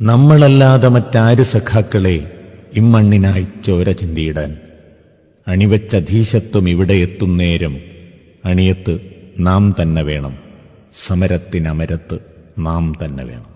നമ്മളല്ലാതെ മറ്റാരു സഖാക്കളെ ഇമ്മണ്ണിനായി ചോര ചിന്തിയിടാൻ. അണിവച്ച അധീശത്വം ഇവിടെ എത്തുന്നേരം അണിയത്ത് നാം തന്നെ വേണം. സമരത്തിനമരത്ത് നാം തന്നെ വേണം.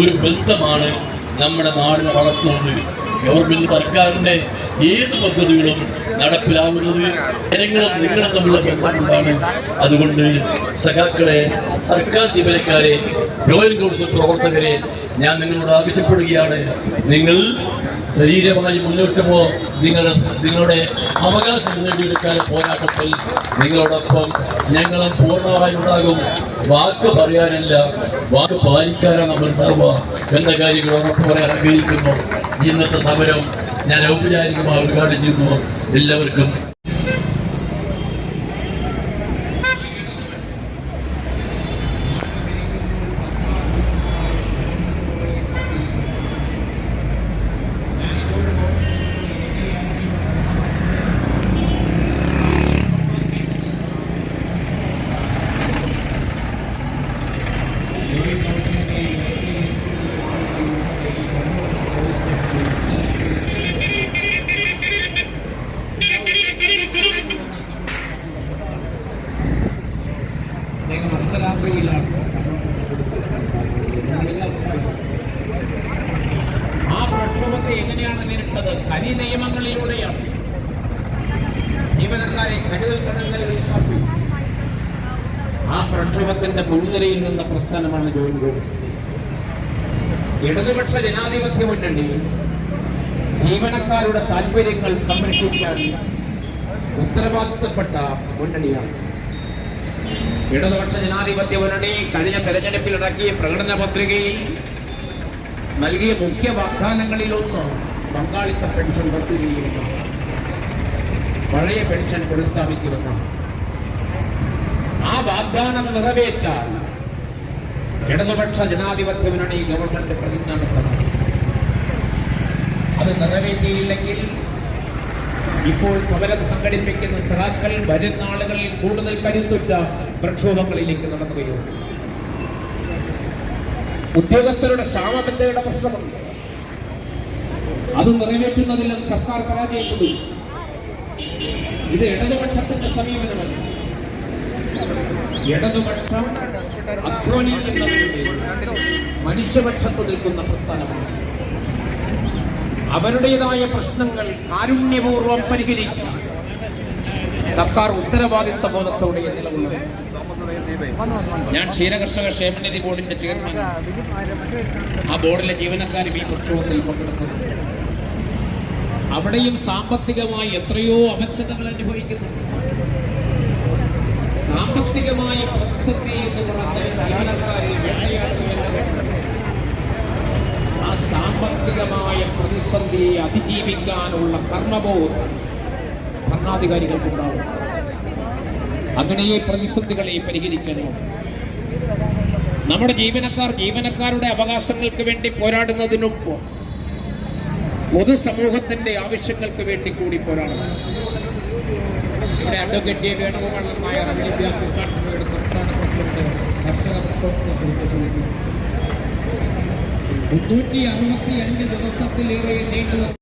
ഒരു ബന്ധമാണ് നമ്മുടെ നാടിനെ വളർത്തുന്നത്. ഗവൺമെന്റ് സർക്കാരിന്റെ ഏത് പദ്ധതികളും നടപ്പിലാവുന്നത് ജനങ്ങളും നിങ്ങളും തമ്മിലുള്ള ബന്ധമുണ്ടാണ്. അതുകൊണ്ട് സഖാക്കളെ സർക്കാർ ജീവനക്കാരെ റോയൽ കൗൺസിൽ പ്രവർത്തകരെ ഞാൻ നിങ്ങളോട് ആവശ്യപ്പെടുകയാണ്. നിങ്ങൾ ധൈര്യമായി മുന്നോട്ട് പോ. നിങ്ങളുടെ നിങ്ങളുടെ അവകാശം നേടിയെടുക്കാൻ പോരാട്ടത്തിൽ നിങ്ങളോടൊപ്പം ഞങ്ങളും പൂർണമായി ഉണ്ടാകും. വാക്ക് പറയാനല്ല. വാക്ക് പാലിക്കാനാണ് നമ്മൾ ഉണ്ടാവുക എന്ന കാര്യങ്ങൾ ഉറപ്പ് പറയാൻ ആഗ്രഹിക്കുന്നു. ഇന്നത്തെ സമരം ഞാൻ ഔപചാരികമായി ഉദ്ഘാടനം ചെയ്യുന്നു. എല്ലാവർക്കും ആ പ്രക്ഷോഭത്തെ എങ്ങനെയാണ് നേരിട്ടത്? കരി നിയമങ്ങളിലൂടെയാണ്. ജീവനക്കാരെ കരുതൽ കടങ്ങളിൽ ആ പ്രക്ഷോഭത്തിന്റെ മുൻനിരയിൽ നിന്ന പ്രസ്ഥാനമാണ് ജോയിൻ കോൺഗ്രസ് ഇടതുപക്ഷ ജനാധിപത്യ മുന്നണി ജീവനക്കാരുടെ താല്പര്യങ്ങൾ സംരക്ഷിക്കാൻ ഉത്തരവാദിത്തപ്പെട്ട മുന്നണിയാണ്. ഇടതുപക്ഷ ജനാധിപത്യ മുന്നണി കഴിഞ്ഞ തെരഞ്ഞെടുപ്പിൽ ഇറക്കിയ പ്രകടന പത്രികയിൽ നൽകിയ മുഖ്യ വാഗ്ദാനങ്ങളിലൊന്ന് പങ്കാളിത്ത പെൻഷൻ പദ്ധതിയിലാണ് പഴയ പെൻഷൻ പുനഃസ്ഥാപിക്കുമെന്നാണ് ആ വാഗ്ദാനം നിറവേറ്റാൻ ഇടതുപക്ഷ ജനാധിപത്യ മുന്നണി ഗവൺമെന്റ് പ്രതിജ്ഞാബദ്ധമാണ്. അത് നിറവേറ്റിയില്ലെങ്കിൽ ഇപ്പോൾ സമരം സംഘടിപ്പിക്കുന്ന സഹാക്കൾ വരും നാളുകളിൽ കൂടുതൽ കരുത്തുറ്റ പ്രക്ഷോഭങ്ങളിലേക്ക് നടക്കുകയോ? ഉദ്യോഗസ്ഥരുടെ ക്ഷാമബന്ധയുടെ പ്രശ്നമുണ്ട്. അത് നിറവേറ്റുന്നതിലും സർക്കാർ പരാജയപ്പെടും ഇത് ഇടതുപക്ഷത്തിന്റെ സമീപനമല്ല. ഇടതുപക്ഷം അധ്വാനിക്കുന്നവരുടെ മനുഷ്യപക്ഷത്ത് നിൽക്കുന്ന പ്രസ്ഥാനമാണ്. അവരുടേതായ പ്രശ്നങ്ങൾ കാരുണ്യപൂർവം പരിഹരിക്കും സർക്കാർ ഉത്തരവാദിത്ത ബോധത്തോടെ ഞാൻ ക്ഷീരകർഷക ക്ഷേമനിധി ബോർഡിന്റെ ചെയർമാൻ. ആ ബോർഡിലെ ജീവനക്കാരും ഈ പ്രക്ഷോഭത്തിൽ പങ്കെടുക്കുന്നു. അവിടെയും സാമ്പത്തികമായി എത്രയോ അവശതകൾ അനുഭവിക്കുന്നു. സാമ്പത്തികമായി പ്രതിസന്ധി എന്ന് പറഞ്ഞ ജീവനക്കാരിൽ വേട്ടയാടുന്നുവെന്ന് ആ സാമ്പത്തികമായ പ്രതിസന്ധിയെ അതിജീവിക്കാനുള്ള കർമ്മബോധം ഭരണാധികാരികൾക്കുണ്ടാവും. അങ്ങനെ പ്രതിസന്ധികളെ പരിഹരിക്കണം. നമ്മുടെ ജീവനക്കാർ ജീവനക്കാരുടെ അവകാശങ്ങൾക്ക് വേണ്ടി പോരാടുന്നതിനൊപ്പം പൊതുസമൂഹത്തിന്റെ ആവശ്യങ്ങൾക്ക് വേണ്ടി കൂടി പോരാടണം. ഇവിടെ അഡ്വക്കേറ്റ്. വേണുഗോപാലൻ നായർ വിദ്യാഭ്യാസ സംസ്ഥാന പ്രസിഡന്റ് കർഷക പ്രക്ഷോഭത്തെ കുറിച്ച് മുന്നൂറ്റി അറുപത്തി അഞ്ച് ദിവസത്തിലേറെ നീണ്ടു